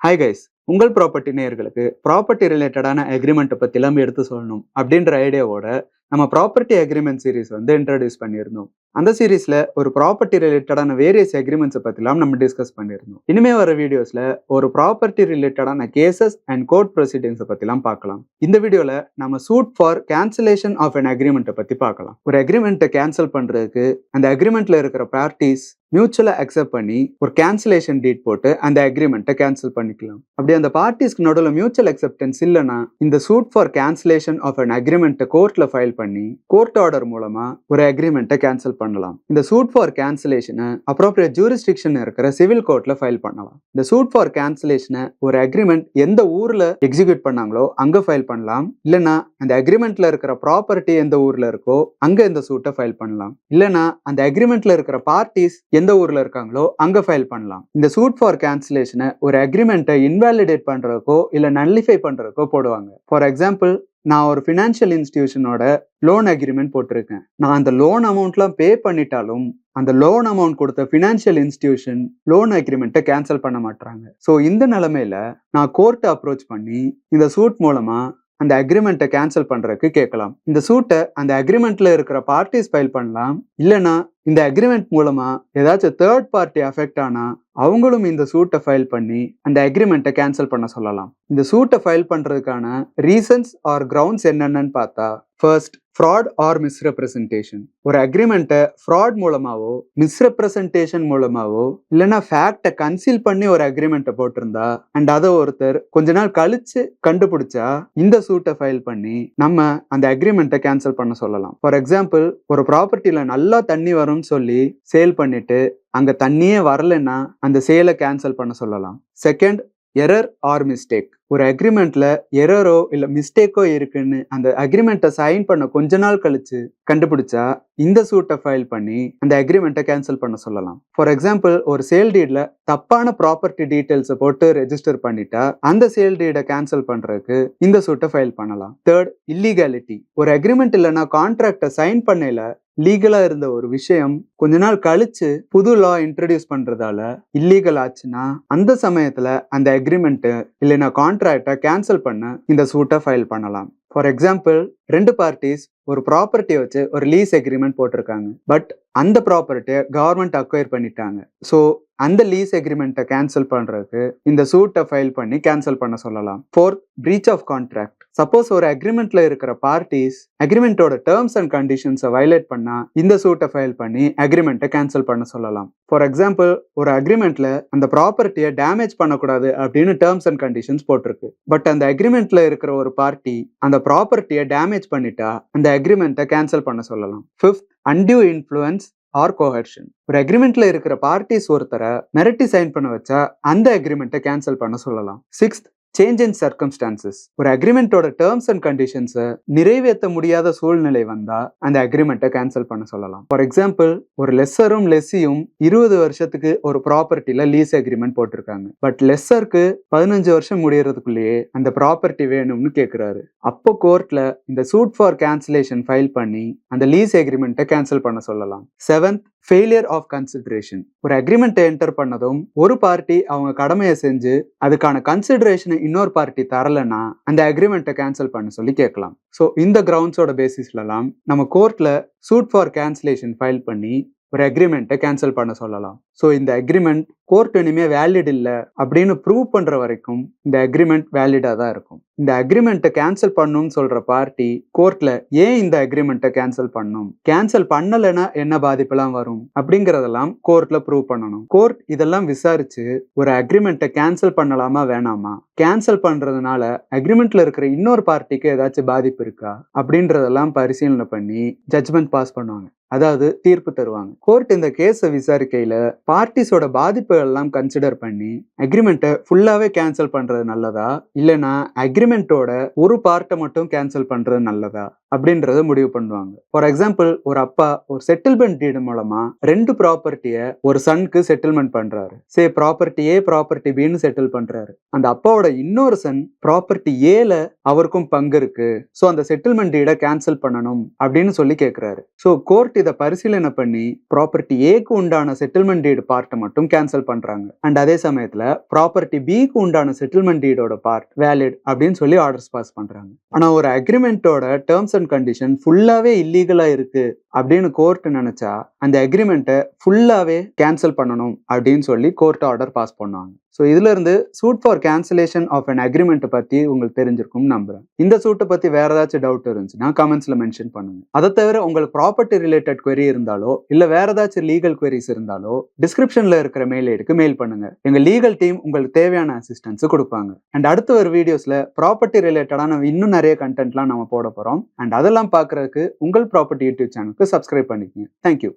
Hi guys உங்கள் property நேயர்களுக்கு property ரிலேட்டடான அக்ரிமெண்ட்டை பற்றிலாம் எடுத்து சொல்லணும் அப்படின்ற ஐடியாவோட நம்ம ப்ராப்பர்ட்டி அக்ரிமெண்ட் சீரிஸ் வந்து இன்ட்ரடியூஸ் பண்ணியிருந்தோம். அந்த சீரீஸில் ஒரு ப்ராப்பர்ட்டி ரிலேட்டடான வேரியஸ் அக்ரிமெண்ட்ஸை பற்றிலாம் நம்ம டிஸ்கஸ் பண்ணியிருந்தோம். இனிமே வர வீடியோஸில் ஒரு ப்ராப்பர்ட்டி ரிலேட்டடான கேசஸ் அண்ட் கோர்ட் ப்ரொசீடிங்ஸை பற்றிலாம் பார்க்கலாம். இந்த வீடியோவில் நம்ம suit for cancellation of an அக்ரிமெண்ட்டை பற்றி பார்க்கலாம். ஒரு அக்ரிமெண்ட்டை கேன்சல் பண்ணுறதுக்கு அந்த அக்ரிமெண்ட்டில் இருக்கிற பார்ட்டிஸ் மியூச்சுவலாக அக்செப்ட் பண்ணி ஒரு கேன்சலேஷன் டீட் போட்டு அந்த அக்ரிமெண்ட்டை கேன்சல் பண்ணிக்கலாம். அப்படி அந்த பார்ட்டிஸ்க்கு நடுவில் மியூச்சுவல் அக்செப்டன்ஸ் இல்லைன்னா இந்த suit for cancellation of an அக்ரிமெண்ட்டை கோர்ட்ல ஃபைல் பண்ணி கோர்ட் ஆர்டர் மூலமா ஒரு அக்ரிமெண்ட்டை கேன்சல் பண்ணலாம். இந்த சூட் ஃபார் கேன்சலேஷனை அப்ரோப்ரியேட் ஜூரிஸ்டிக்ஷன் இருக்கிற சிவில் கோர்ட்ல ஃபைல் பண்ணலாம். இந்த சூட் ஃபார் கேன்சலேஷனை ஒரு அக்ரிமெண்ட் எந்த ஊரில் எக்ஸிக்யூட் பண்ணாங்களோ அங்க ஃபைல் பண்ணலாம். இல்லைன்னா அந்த அக்ரிமெண்ட்ல இருக்கிற ப்ராப்பர்ட்டி எந்த ஊர்ல இருக்கோ அங்க இந்த சூட்டை ஃபைல் பண்ணலாம். இல்லைன்னா அந்த அக்ரிமெண்ட்ல இருக்கிற பார்ட்டிஸ் எந்த ஊர்ல இருக்காங்களோ அங்க ஃபைல் பண்ணலாம். இந்த சூட் ஃபார் கேன்சலேஷனை ஒரு அக்ரிமெண்ட்டை இன்வாலிடேட் பண்றதுக்கோ இல்ல நல்லிஃபை பண்றதுக்கோ போடுவாங்க. ஃபார் எக்ஸாம்பிள் நான் ஒரு ஃபினான்ஷியல் இன்ஸ்டிடியூஷனோட லோன் அக்ரிமெண்ட் போட்டிருக்கேன். நான் அந்த லோன் அமௌண்ட்லாம் பே பண்ணிட்டாலும் அந்த லோன் அமௌண்ட் கொடுத்த ஃபினான்ஷியல் இன்ஸ்டிடியூஷன் லோன் அக்ரிமெண்ட்டை கேன்சல் பண்ண மாட்டாங்க ஸோ இந்த நிலமையில நான் கோர்ட்டை அப்ரோச் பண்ணி இந்த சூட் மூலமா அந்த அக்ரிமெண்ட்டை கேன்சல் பண்றதுக்கு கேட்கலாம். இந்த சூட்டை அந்த அக்ரிமெண்ட்ல இருக்கிற பார்ட்டிஸ் ஃபைல் பண்ணலாம். இல்லைன்னா இந்த அக்ரிமெண்ட் மூலமா ஏதாச்சும் தேர்ட் பார்ட்டி அஃபெக்ட் ஆனா அவங்களும் இந்த சூட்டை ஃபைல் பண்ணி அந்த அக்ரிமெண்ட்டை கேன்சல் பண்ண சொல்லலாம். இந்த சூட்டை ஃபைல் பண்ணுறதுக்கான ரீசன்ஸ் ஆர் கிரவுண்ட்ஸ் என்னென்னு பார்த்தா ஃபர்ஸ்ட் ஃப்ராட் ஆர் மிஸ்ரெப்ரசன்டேஷன் ஒரு அக்ரிமெண்ட்டை ஃப்ராட் மூலமாவோ மிஸ்ரெப்ரசன்டேஷன் மூலமாவோ இல்லைன்னா ஃபேக்டை கன்சீல் பண்ணி ஒரு அக்ரிமெண்ட்டை போட்டிருந்தா அண்ட் அதை ஒருத்தர் கொஞ்ச நாள் கழிச்சு கண்டுபிடிச்சா இந்த சூட்டை ஃபைல் பண்ணி நம்ம அந்த அக்ரிமெண்ட்டை கேன்சல் பண்ண சொல்லலாம். ஃபார் எக்ஸாம்பிள் ஒரு ப்ராப்பர்ட்டியில் நல்லா தண்ணி வரும்னு சொல்லி சேல் பண்ணிட்டு அங்கே தண்ணியே வரலைன்னா அந்த சேலை கேன்சல் பண்ண சொல்லலாம். செகண்ட் எரர் ஆர் மிஸ்டேக் ஒரு அக்ரிமெண்ட்ல எரரோ இல்ல மிஸ்டேக்கோ இருக்குன்னு அந்த அக்ரிமெண்ட்டை சைன் பண்ண கொஞ்ச நாள் கழிச்சு கண்டுபிடிச்சா இந்த சூட்டை ஃபைல் பண்ணி அந்த அக்ரிமெண்ட்டை கேன்சல் பண்ண சொல்லலாம். ஃபார் எக்ஸாம்பிள் ஒரு சேல் டீட்ல தப்பான ப்ராப்பர்ட்டி டீட்டெயில்ஸை போட்டு ரெஜிஸ்டர் பண்ணிட்டா அந்த சேல் டீடை கேன்சல் பண்றதுக்கு இந்த சூட்டை ஃபைல் பண்ணலாம். தேர்ட் இல்லீகாலிட்டி ஒரு அக்ரிமெண்ட் இல்லைன்னா கான்ட்ராக்டை சைன் பண்ணல லீகலா இருந்த ஒரு விஷயம் கொஞ்ச நாள் கழிச்சு புது லா இன்ட்ரடியூஸ் பண்றதால இல்லீகல் ஆச்சுன்னா அந்த சமயத்துல அந்த அக்ரிமெண்ட் இல்லைன்னா கான்ட்ராக்ட் கேன்சல் பண்ண இந்த சூட்டை ஃபைல் பண்ணலாம். ஃபார் எக்ஸாம்பிள் ரெண்டு பார்ட்டிஸ் ஒரு ப்ராப்பர்ட்டியை வச்சு ஒரு லீஸ் அக்ரிமெண்ட் போட்டிருக்காங்க. பட் அந்த ப்ராப்பர்ட்டியை கவர்மெண்ட் அக்வயர் பண்ணிட்டாங்க. ஸோ அந்த லீஸ் அக்ரிமெண்ட்டை கேன்சல் பண்றதுக்கு இந்த சூட்டை ஃபைல் பண்ணி கேன்சல் பண்ண சொல்லலாம். Fourth breach of contract suppose ஒரு அக்ரிமெண்ட்ல இருக்கிற பார்ட்டிஸ் அக்ரிமெண்ட்டோட டேர்ம்ஸ் அண்ட் கண்டிஷன்ஸை வயலேட் பண்ணா இந்த சூட்டை ஃபைல் பண்ணி அக்ரிமெண்ட்டை கேன்சல் பண்ண சொல்லலாம். ஃபார் எக்ஸாம்பிள் ஒரு அக்ரிமெண்ட்ல அந்த ப்ராப்பர்ட்டியை டேமேஜ் பண்ணக்கூடாது அப்படின்னு டேர்ம்ஸ் அண்ட் கண்டிஷன்ஸ் போட்டிருக்கு. பட் அந்த அக்ரிமெண்ட்ல இருக்கிற ஒரு பார்ட்டி அந்த ப்ராப்பர்ட்டியை டேமேஜ் பண்ணிட்டா அந்த அக்ரிமெண்ட்டை கேன்சல் பண்ண சொல்லலாம். Fifth undue influence or coercion ஒரு அக்ரிமெண்ட்ல இருக்கிற பார்ட்டிஸ் ஒருத்தரை மிரட்டி சைன் பண்ண வச்சா அந்த அக்ரிமெண்ட்டை கேன்சல் பண்ண சொல்லலாம். சிக்ஸ்த் சேஞ்ச் இன் சர்க்கம்ஸ்டான்சஸ் ஒரு அக்ரிமெண்ட்டோட டேர்ம்ஸ் அண்ட் கண்டிஷன்ஸை நிறைவேற்ற முடியாத சூழ்நிலை வந்தால் அந்த அக்ரிமெண்ட்டை கேன்சல் பண்ண சொல்லலாம். ஃபார் எக்ஸாம்பிள் ஒரு லெஸ்ஸரும் லெஸ்ஸியும் இருபது வருஷத்துக்கு ஒரு ப்ராப்பர்ட்டியில் லீஸ் அக்ரிமெண்ட் போட்டிருக்காங்க. பட் லெஸ்ஸருக்கு பதினஞ்சு வருஷம் முடியறதுக்குள்ளேயே அந்த ப்ராப்பர்ட்டி வேணும்னு கேட்குறாரு அப்போ கோர்ட்டில் இந்த சூட் ஃபார் கேன்சலேஷன் ஃபைல் பண்ணி அந்த லீஸ் அக்ரிமெண்ட்டை கேன்சல் பண்ண சொல்லலாம். செவன்த் ஃபெயிலியர் ஆஃப் கன்சிடரேஷன் ஒரு அக்ரிமெண்ட்டை என்டர் பண்ணதும் ஒரு பார்ட்டி அவங்க கடமையை செஞ்சு அதுக்கான கன்சிடரேஷனை இன்னொரு பார்ட்டி தரலைன்னா அந்த அக்ரிமெண்ட்டை கேன்சல் பண்ண சொல்லி கேட்கலாம். ஸோ இந்த கிரவுண்ட்ஸோட பேசிஸ்லலாம் நம்ம கோர்ட்டில் சூட் ஃபார் கேன்சலேஷன் ஃபைல் பண்ணி ஒரு அக்ரிமெண்ட்டை கேன்சல் பண்ண சொல்லலாம். ஸோ இந்த அக்ரிமெண்ட் கோர்ட் இனிமே வேலிட் இல்லை அப்படின்னு ப்ரூவ் பண்ற வரைக்கும் இந்த அக்ரிமெண்ட் வேலிடாக தான் இருக்கும். இந்த அக்ரிமெண்ட்டை கேன்சல் பண்ணும்னு சொல்ற பார்ட்டி கோர்ட்ல ஏன் இந்த அக்ரிமெண்ட்டை கேன்சல் பண்ணும்? கேன்சல் பண்ணலைன்னா என்ன பாதிப்பெல்லாம் வரும்? அப்படிங்கறதெல்லாம் கோர்ட்ல ப்ரூவ் பண்ணணும். கோர்ட் இதெல்லாம் விசாரிச்சு ஒரு அக்ரிமெண்ட்டை கேன்சல் பண்ணலாமா வேணாமா? கேன்சல் பண்றதுனால அக்ரிமெண்ட்ல இருக்கிற இன்னொரு பார்ட்டிக்கு ஏதாச்சும் பாதிப்பு இருக்கா? அப்படின்றதெல்லாம் பரிசீலனை பண்ணி ஜட்ஜ்மெண்ட் பாஸ் பண்ணுவாங்க. அதாவது தீர்ப்பு தருவாங்க. கோர்ட் இந்த கேஸை விசாரிக்கையில பார்ட்டிஸோட பாதிப்புகள் எல்லாம் கன்சிடர் பண்ணி அக்ரிமெண்ட்டை ஃபுல்லாவே கேன்சல் பண்றது நல்லதா? இல்லைன்னா அக்ரிமெண்ட்டோட ஒரு பார்ட்டை மட்டும் கேன்சல் பண்றது நல்லதா? அப்படின்றத முடிவு பண்ணுவாங்க. ஃபார் எக்ஸாம்பிள் ஒரு அப்பா ஒரு செட்டில்மெண்ட் டீடு மூலமா ரெண்டு ப்ராப்பர்ட்டியை ஒரு சனுக்கு செட்டில்மெண்ட் பண்றாரு. சே ப்ராப்பர்ட்டி ஏ ப்ராப்பர்ட்டி பின்னு செட்டில் பண்றாரு. அந்த அப்பாவோட இன்னொரு சன் ப்ராப்பர்ட்டி ஏல அவருக்கும் பங்கு இருக்கு. ஸோ அந்த செட்டில்மெண்ட் டீடை கேன்சல் பண்ணணும் அப்படின்னு சொல்லி கேட்கிறாரு ஸோ கோர்ட் இதை பரிசீலனை பண்ணி ப்ராப்பர்ட்டி ஏக்கு உண்டான செட்டில்மெண்ட் டீடு பார்ட்டை மட்டும் கேன்சல் பண்றாங்க. அண்ட் அதே சமயத்துல ப்ராப்பர்ட்டி பிக்கு உண்டான செட்டில்மெண்ட் டீடோட பார்ட் வேலிட் அப்படின்னு சொல்லி ஆர்டர்ஸ் பாஸ் பண்றாங்க. ஆனா ஒரு அக்ரிமெண்ட்டோட டேர்ம்ஸ் அண்ட் கண்டிஷன் ஃபுல்லாவே இல்லீகலா இருக்கு அப்படின்னு கோர்ட் நினைச்சா அந்த அக்ரிமெண்ட்டை ஃபுல்லாவே கேன்சல் பண்ணணும் அப்படின்னு சொல்லி கோர்ட் ஆர்டர் பாஸ் பண்ணுவாங்க ஸோ இதுல இருந்து suit for cancellation of an agreement பற்றி உங்களுக்கு தெரிஞ்சிருக்கும் நம்புறேன். இந்த சூட்டை பற்றி வேற ஏதாச்சும் டவுட் இருந்துச்சுன்னா கமெண்ட்ஸில் மென்ஷன் பண்ணுங்க. அதை தவிர உங்களுக்கு ப்ராப்பர்ட்டி ரிலேட்டட் கொரி இருந்தாலோ இல்லை வேற ஏதாச்சும் லீகல் கொரிஸ் இருந்தாலோ டிஸ்கிரிப்ஷனில் இருக்கிற மெயில் ஐடிக்கு மெயில் பண்ணுங்க. எங்கள் லீகல் டீம் உங்களுக்கு தேவையான அசிஸ்டன்ஸ் கொடுப்பாங்க. அண்ட் அடுத்த ஒரு வீடியோஸ்ல ப்ராப்பர்ட்டி ரிலேட்டடான இன்னும் நிறைய கண்டென்ட்லாம் நம்ம போட போறோம். அண்ட் அதெல்லாம் பார்க்கறதுக்கு உங்கள் ப்ராப்பர்ட்டி யூடியூப் சேனலுக்கு சப்ஸ்கிரைப் பண்ணிக்கங்க. Thank you